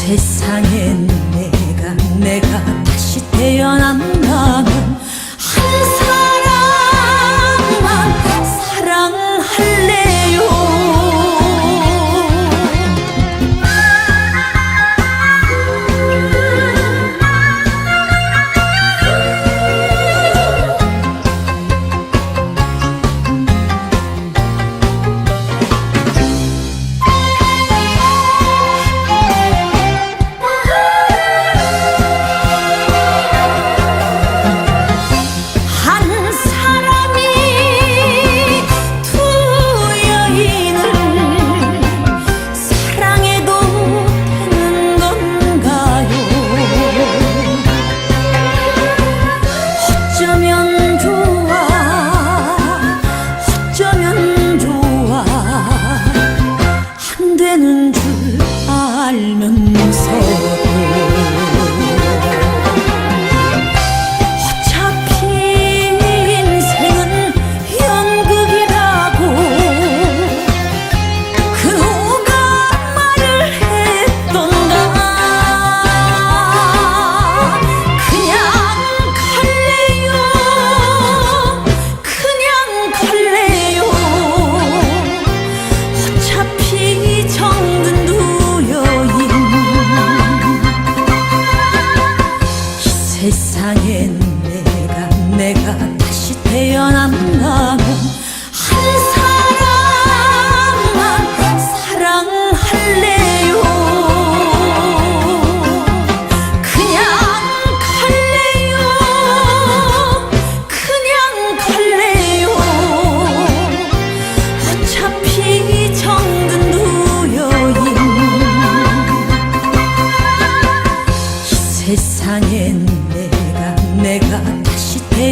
세상엔 내가 내가 다시 태어난다면 세상엔 내가 내가 다시 태어난다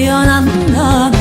uyanan